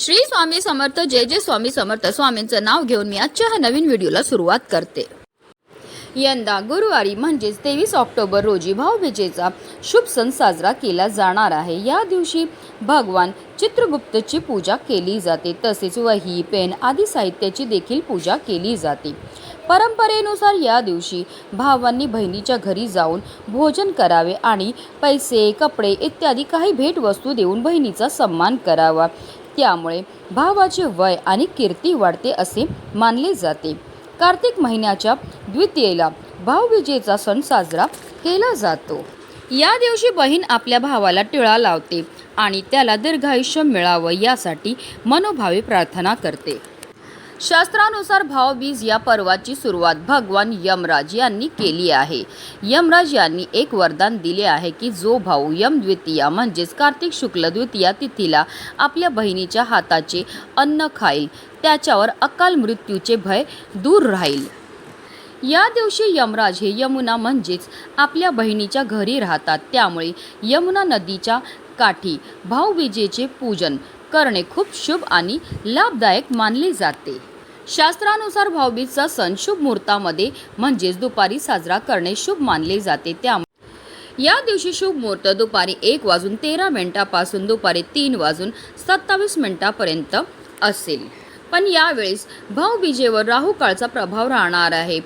श्री स्वामी समर्थ जय जय स्वामी समर्थ. स्वामींचं नाव घेऊन मी आजच्या ह्या नवीन व्हिडिओला सुरुवात करते. यंदा गुरुवारी म्हणजेच तेवीस ऑक्टोबर रोजी भाऊबीजेचा शुभ सण साजरा केला जाणार आहे. या दिवशी भगवान चित्रगुप्तची पूजा केली जाते. तसेच वही पेन आदी साहित्याची देखील पूजा केली जाते. परंपरेनुसार या दिवशी भावांनी बहिणीच्या घरी जाऊन भोजन करावे आणि पैसे कपडे इत्यादी काही भेटवस्तू देऊन बहिणीचा सन्मान करावा. त्यामुळे भावाचे वय आणि कीर्ती वाढते असे मानले जाते. कार्तिक महिन्याच्या द्वितीयेला भाऊबीजेचा सण साजरा केला जातो. या दिवशी बहीण आपल्या भावाला टिळा लावते आणि त्याला दीर्घायुष्य मिळावं यासाठी मनोभावे प्रार्थना करते. शास्त्रानुसार भावबीज या पर्वाची सुरुवात भगवान यमराज यांनी केली आहे. यमराज यांनी एक वरदान दिले आहे की जो भाऊ यम द्वितीया म्हणजेच कार्तिक शुक्ल द्वितीया तिथीला आपल्या बहिणीच्या हाताचे अन्न खाईल त्याच्यावर अकाल मृत्यूचे भय दूर राहील. या दिवशी यमराज हे यमुना म्हणजेच आपल्या बहिणीच्या घरी राहतात. त्यामुळे यमुना नदीच्या काठी भाऊबीजेचे पूजन करणे खूप शुभ आणि लाभदायक मानले जाते. शास्त्रानुसार भाऊबीजचा सण शुभ मुहूर्तामध्ये म्हणजेच दुपारी साजरा करणे शुभ मानले जाते. त्या या दिवशी शुभ मुहूर्त दुपारी एक वाजून तेरा मिनिटापासून दुपारी तीन वाजून सत्तावीस मिनिटापर्यंत असेल. पण यावेळेस भाऊबीजेवर राहू काळचा प्रभाव राहणार आहे.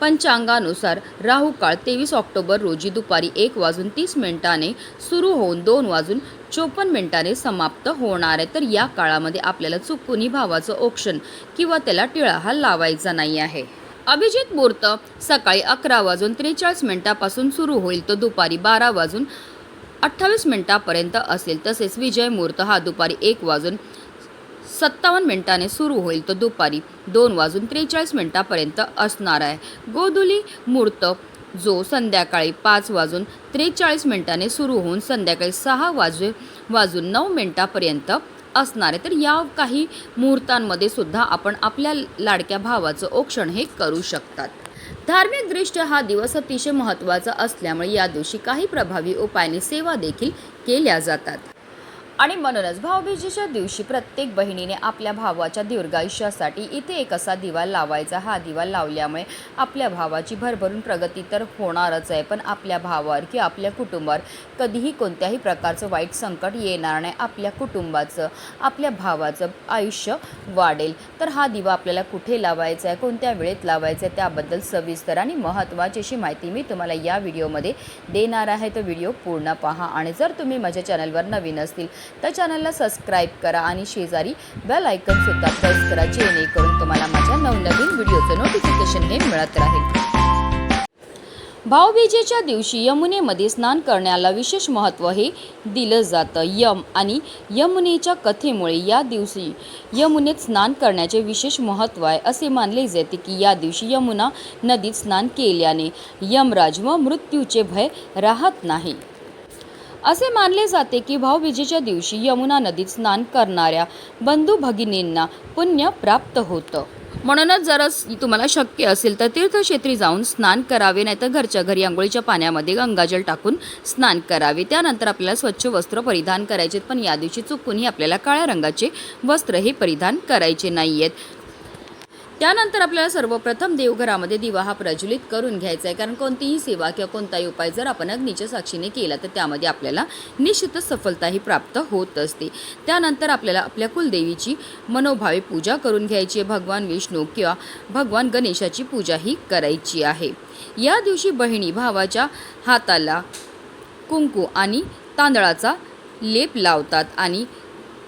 पंचांगानुसार राहू काळ तेवीस ऑक्टोबर रोजी दुपारी एक वाजून तीस मिनिटाने सुरू होऊन दोन वाजून चोपन्न मिनिटाने समाप्त होणार आहे. तर या काळामध्ये आपल्याला चुकूनही भावाचं औक्षण किंवा त्याला टिळा हा लावायचा नाही आहे. अभिजित मुहूर्त सकाळी अकरा वाजून त्रेचाळीस मिनिटापासून सुरू होईल. तो दुपारी बारा वाजून अठ्ठावीस मिनिटापर्यंत असेल. तसेच विजय मुहूर्त हा दुपारी एक वाजून सत्तावन्न मिनिटाने सुरू होईल. तो दुपारी दोन वाजून त्रेचाळीस मिनिटापर्यंत असणार आहे. गोधुली मुहूर्त जो संध्याकाळी पाच वाजून त्रेचाळीस मिनिटाने सुरू होऊन संध्याकाळी सहा वाजू वाजून नऊ मिनिटापर्यंत असणार आहे. तर या काही मुहूर्तांमध्ये सुद्धा आपण आपल्या लाडक्या भावाचं औक्षण हे करू शकतात. धार्मिकदृष्ट्या हा दिवस अतिशय महत्त्वाचा असल्यामुळे या दिवशी काही प्रभावी उपायाने सेवा देखील केल्या जातात. आणि म्हणूनच भाऊबीजेच्या दिवशी प्रत्येक बहिणीने आपल्या भावाच्या दीर्घायुष्यासाठी इथे एक असा दिवा लावायचा. हा दिवा लावल्यामुळे आपल्या भावाची भरभरून प्रगती तर होणारच आहे पण आपल्या भावावर किंवा आपल्या कुटुंबावर कधीही कोणत्याही प्रकारचं वाईट संकट येणार नाही. आपल्या कुटुंबाचं आपल्या भावाचं आयुष्य वाढेल. तर हा दिवा आपल्याला कुठे लावायचा आहे कोणत्या वेळेत लावायचा आहे त्याबद्दल सविस्तर आणि महत्त्वाची अशी माहिती मी तुम्हाला या व्हिडिओमध्ये देणार आहे. तर व्हिडिओ पूर्ण पहा आणि जर तुम्ही माझ्या चॅनलवर नवीन असतील तर चॅनलला सबस्क्राईब करा आणि शेजारी बेल आयकनसुद्धा प्रेस करा जेणेकरून तुम्हाला माझ्या नवनवीन व्हिडिओचं नोटिफिकेशन हे मिळत राहील. भाऊबीजेच्या दिवशी यमुनेमध्ये स्नान करण्याला विशेष महत्त्व हे दिलं जातं. यम आणि यमुनेच्या कथेमुळे या दिवशी यमुनेत स्नान करण्याचे विशेष महत्त्व आहे असे मानले जाते की या दिवशी यमुना नदीत स्नान केल्याने यमराज व मृत्यूचे भय राहत नाही. असे मानले जाते की भाऊबीजेच्या दिवशी यमुना नदीत स्नान करणाऱ्या बंधू भगिनींना पुण्य प्राप्त होतं. म्हणूनच जर तुम्हाला शक्य असेल तर तीर्थक्षेत्री जाऊन स्नान करावे नाहीतर घरच्या घरी आंघोळीच्या पाण्यामध्ये गंगाजल टाकून स्नान करावे. त्यानंतर आपल्याला स्वच्छ वस्त्र परिधान करायचे पण या दिवशी चुकूनही आपल्याला काळ्या रंगाचे वस्त्र हे परिधान करायचे नाही आहेत त्यानंतर आपल्याला सर्वप्रथम देवघरामध्ये दिवा हा प्रज्वलित करून घ्यायचा आहे. कारण कोणतीही सेवा किंवा कोणताही उपाय जर आपण अग्नीच्या साक्षीने केला तर त्यामध्ये आपल्याला निश्चितच सफलताही प्राप्त होत असते. त्यानंतर आपल्याला आपल्या कुलदेवीची मनोभावे पूजा करून घ्यायची आहे. भगवान विष्णू किंवा भगवान गणेशाची पूजाही करायची आहे. या दिवशी बहिणी भावाच्या हाताला कुंकू आणि तांदळाचा लेप लावतात आणि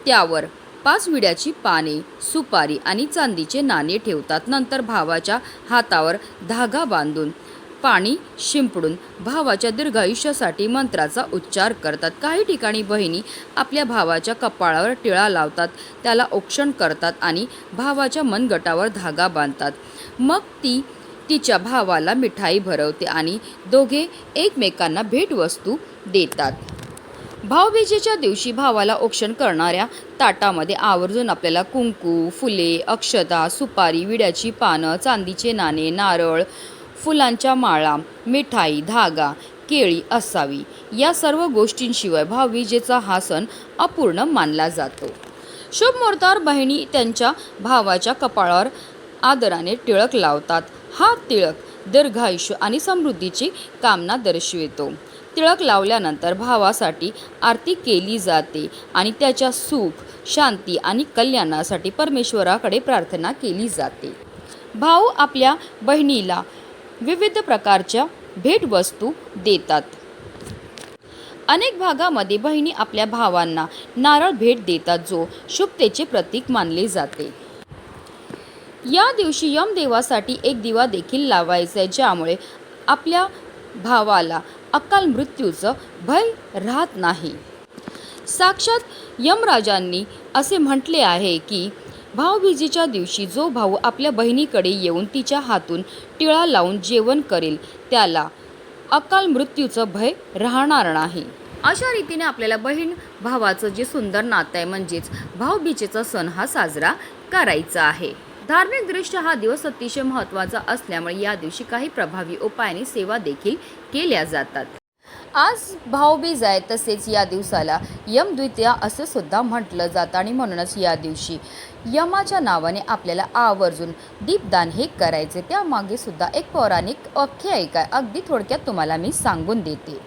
त्यावर पाच विड्याची पाने सुपारी आणि चांदीचे नाणे ठेवतात. नंतर भावाच्या हातावर धागा बांधून पाणी शिंपडून भावाच्या दीर्घायुष्यासाठी मंत्राचा उच्चार करतात. काही ठिकाणी बहिणी आपल्या भावाच्या कपाळावर टिळा लावतात त्याला औक्षण करतात आणि भावाच्या मनगटावर धागा बांधतात. मग ती तिच्या भावाला मिठाई भरवते आणि दोघे एकमेकांना भेटवस्तू देतात. भाऊबीजेच्या दिवशी भावाला औक्षण करणाऱ्या ताटामध्ये आवर्जून आपल्याला कुंकू फुले अक्षता सुपारी विड्याची पानं चांदीचे नाणे नारळ फुलांच्या माळा मिठाई धागा केळी असावी. या सर्व गोष्टींशिवाय भाऊबीजेचा हा सण अपूर्ण मानला जातो. शुभ मुहूर्तावर बहिणी त्यांच्या भावाच्या कपाळावर आदराने टिळक लावतात. हा टिळक दीर्घायुष्य आणि समृद्धीची कामना दर्शवितो. तिळक लावल्यानंतर भावासाठी आरती केली जाते आणि त्याच्या सुख शांती आणि कल्याणासाठी परमेश्वराकडे प्रार्थना केली जाते. भाऊ आपल्या बहिणीला विविध प्रकारच्या भेटवस्तू देतात. अनेक भागामध्ये बहिणी आपल्या भावांना नारळ भेट देतात जो शुभतेचे प्रतीक मानले जाते. या दिवशी यमदेवासाठी एक दिवा देखील लावायचा आहे ज्यामुळे आपल्या भावाला अकाल मृत्यूचं भय राहत नाही. साक्षात यमराजांनी असे म्हटले आहे की भाऊबीजेच्या दिवशी जो भाऊ आपल्या बहिणीकडे येऊन तिच्या हातून टिळा लावून जेवण करेल त्याला अकाल मृत्यूचं भय राहणार नाही. अशा रीतीने आपल्याला बहीण भावाचं जे सुंदर नातं आहे म्हणजेच भाऊबीजेचा सण हा साजरा करायचा आहे. धार्मिकदृष्ट्या हा दिवस अतिशय महत्त्वाचा असल्यामुळे या दिवशी काही प्रभावी उपायाने सेवा देखील केल्या जातात. आज भाऊबीज आहे तसेच या दिवसाला यमद्वितीया असं सुद्धा म्हटलं जातं आणि म्हणूनच या दिवशी यमाच्या नावाने आपल्याला आवर्जून दीपदान हे करायचे. त्यामागे सुद्धा एक पौराणिक आख्यायिका आहे अगदी थोडक्यात तुम्हाला मी सांगून देते.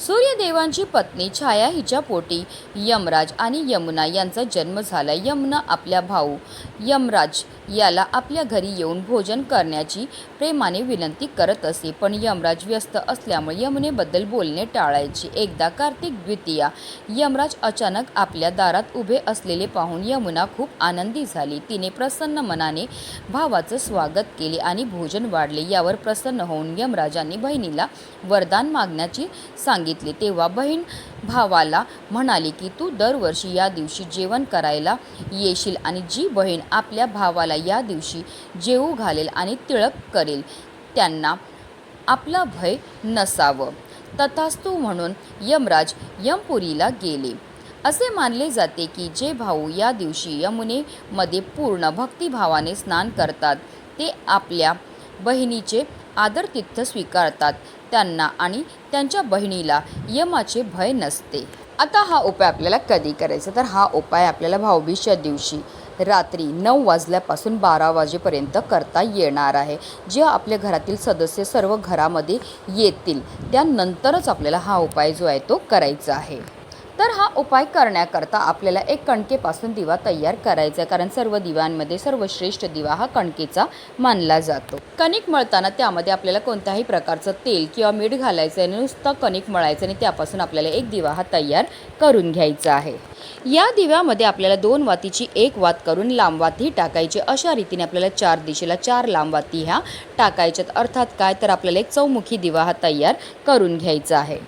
सूर्यदेवांची पत्नी छाया हिच्या पोटी. यमराज आणि यमुना यांचा जन्म झाला. यमुना आपल्या भाऊ. यमराज याला आपल्या घरी येऊन भोजन करण्याची प्रेमाने विनंती करत असे. पण यमराज व्यस्त असल्यामुळे यमुनेबद्दल बोलणे टाळायचे. एकदा कार्तिक द्वितीया. यमराज अचानक आपल्या दारात उभे असलेले पाहून यमुना खूप आनंदी झाली. तिने प्रसन्न मनाने भावाचं स्वागत केले आणि भोजन वाढले. यावर प्रसन्न होऊन यमराजांनी बहिणीला वरदान मागण्याची सांगितले. तेव्हा बहीण भावाला म्हणाली की तू दरवर्षी या दिवशी जेवण करायला येशील आणि जी बहीण आपल्या भावाला या दिवशी जेवू घालेल आणि तिळक करेल त्यांना आपला भय नसावं. तथास्तू म्हणून यमराज यमपुरीला गेले. असे मानले जाते की जे भाऊ या दिवशी यमुनेमध्ये पूर्ण भक्तिभावाने स्नान करतात ते आपल्या बहिणीचे आदरतिथ्य स्वीकारतात. त्यांना आणि त्यांच्या बहिणीला यमाचे भय नसते. आता हा उपाय आपल्याला कधी करायचा? तर हा उपाय आपल्याला भाऊबीजच्या दिवशी रात्री नऊ वाजल्यापासून बारा वाजेपर्यंत करता येणार आहे. जे आपल्या घरातील सदस्य सर्व घरामध्ये येतील त्यानंतरच आपल्याला हा उपाय जो आहे तो करायचा आहे. तर हा उपाय करण्याकरता आपल्याला एक कणकेपासून दिवा तयार करायचा आहे. कारण सर्व दिव्यांमध्ये सर्वश्रेष्ठ दिवा हा कणकेचा मानला जातो. कणिक मळताना त्यामध्ये आपल्याला कोणत्याही प्रकारचं तेल किंवा मीठ घालायचं आहे. नुसतं कणिक मळायचं आणि त्यापासून आपल्याला एक दिवा हा तयार करून घ्यायचा आहे. या दिव्यामध्ये आपल्याला दोन वातीची एक वात करून लांब वाती टाकायची. अशा रीतीने आपल्याला चार दिशेला चार लांब वाती ह्या टाकायच्यात. अर्थात काय? तर आपल्याला एक चौमुखी दिवा हा तयार करून घ्यायचा आहे.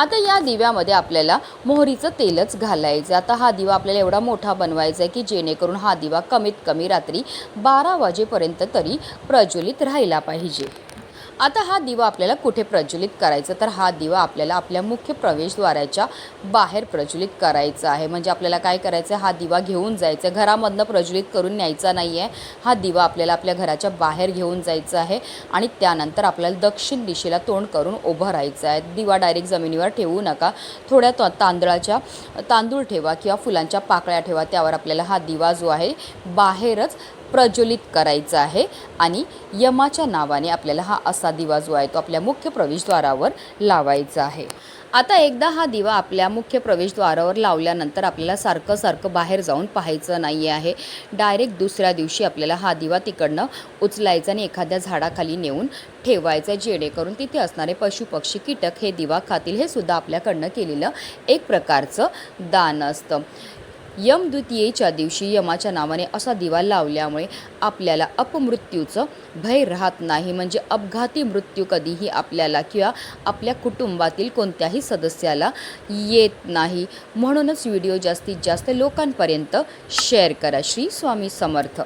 आता या दिव्यामध्ये आपल्याला मोहरीचं तेलच घालायचं आता हा दिवा आपल्याला एवढा मोठा बनवायचा आहे की जेणेकरून हा दिवा कमीत कमी रात्री बारा वाजेपर्यंत तरी प्रज्वलित राहिला पाहिजे. आता हा दिवा आपल्याला कुठे प्रज्वलित करायचा? तर हा दिवा आपल्याला आपल्या मुख्य प्रवेशद्वाराच्या बाहेर प्रज्वलित करायचा आहे. म्हणजे आपल्याला काय करायचं आहे हा दिवा घेऊन जायचा आहे. घरामधनं प्रज्वलित करून न्यायचा नाही आहे हा दिवा आपल्याला आपल्या घराच्या बाहेर घेऊन जायचा आहे आणि त्यानंतर आपल्याला दक्षिण दिशेला तोंड करून उभं राहायचं आहे. दिवा डायरेक्ट जमिनीवर ठेवू नका. थोड्या त तांदळाच्या तांदूळ ठेवा किंवा फुलांच्या पाकळ्या ठेवा. त्यावर आपल्याला हा दिवा जो आहे बाहेरच प्रज्वलित करायचं आहे. आणि यमाच्या नावाने आपल्याला हा असा दिवा जो आहे तो आपल्या मुख्य प्रवेशद्वारावर लावायचा आहे. आता एकदा हा दिवा आपल्या मुख्य प्रवेशद्वारावर लावल्यानंतर आपल्याला सारखं सारखं बाहेर जाऊन पाहायचं नाही आहे. डायरेक्ट दुसऱ्या दिवशी आपल्याला हा दिवा तिकडनं उचलायचा आणि एखाद्या झाडाखाली नेऊन ठेवायचं जेणेकरून तिथे असणारे पशुपक्षी कीटक हे दिवा खातील हे सुद्धा आपल्याकडनं केलेलं एक प्रकारचं दान असतं. यमद्वितीयेच्या दिवशी यमाच्या नावाने असा दिवा लावल्यामुळे आपल्याला अपमृत्यूचं भय राहत नाही. म्हणजे अपघाती मृत्यू कधीही आपल्याला किंवा आपल्या कुटुंबातील कोणत्याही सदस्याला येत नाही. म्हणूनच व्हिडिओ जास्तीत जास्त लोकांपर्यंत शेअर करा. श्री स्वामी समर्थ.